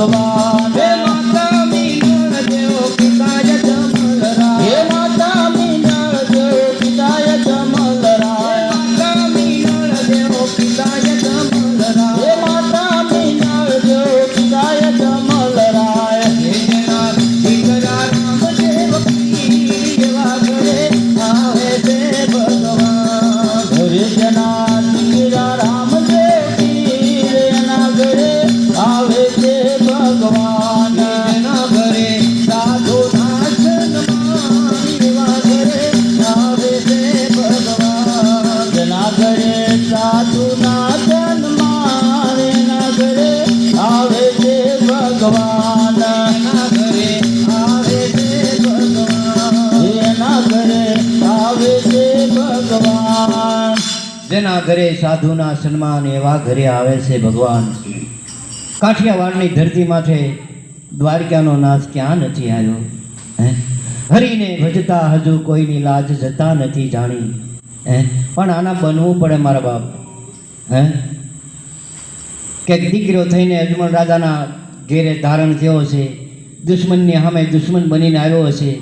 ભગવાન છે છે છે જેના ઘરે સાધુના સન્માન એવા ઘરે આવે છે ભગવાન. કાઠિયાવાડની ધરતી માથે દ્વારકાનો નાશ ક્યાં નથી આવ્યો? હે? હરીને ભજતા હજુ કોઈની લાજ જતા નથી જાણી. હે? પણ આના બનવું પડે મારા બાપ. હે? કે દીકરો થઈને અજમલ રાજાના ઘેરે ધારણ થયો છે. દુશ્મનની સામે દુશ્મન બનીને આવ્યો હશે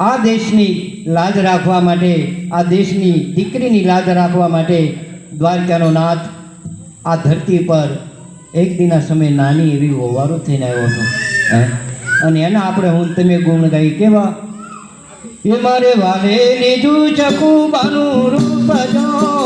આ દેશની લાજ રાખવા માટે, આ દેશની દીકરીની લાજ રાખવા માટે દ્વારકાનો નાથ આ ધરતી પર એક દિના સમય નાની એવી હોવારો થઈને આવ્યો હતો. અને એના આપણે હું તમે ગુણ ગાઈ કેવા એ મારે વાલે ચકુ ચકુબાનું રૂપ જો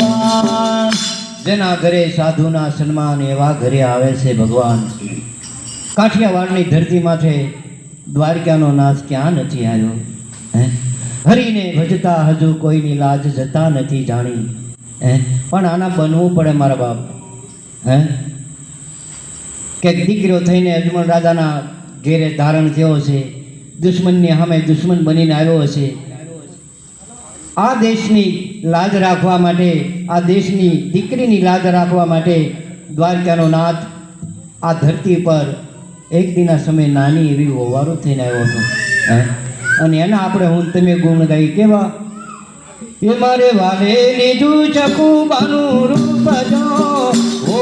ભગવાન. જેના ઘરે સાધુના સન્માન એવા ઘરે આવે છે ભગવાન. કાઠિયાવાડની ધરતી માથે દ્વારકાનો નાશ ક્યાં નથી આવ્યો? હે? હરીને ભજતા હજુ કોઈની લાજ જતા નથી જાણી. હે? પણ આના બનવું પડે મારા બાપ. હે? કે દીકરો થઈને અજમલ રાજાના ઘેરે ધારણ થયો છે દુશ્મનની સામે દુશ્મન બનીને આવ્યો હશે. આ દેશની લાજ રાખવા માટે, આ દેશની દીકરીની લાજ રાખવા માટે દ્વારકાનો નાથ આ ધરતી પર એક દિના સમય નાની એવી હોવારો થઈને આવ્યો હતો. અને એના આપણે હું તમે ગુણ ગાઈ કેવા? એ મારે વાલે લીધું ચકુબાનું રૂપ જો ઓ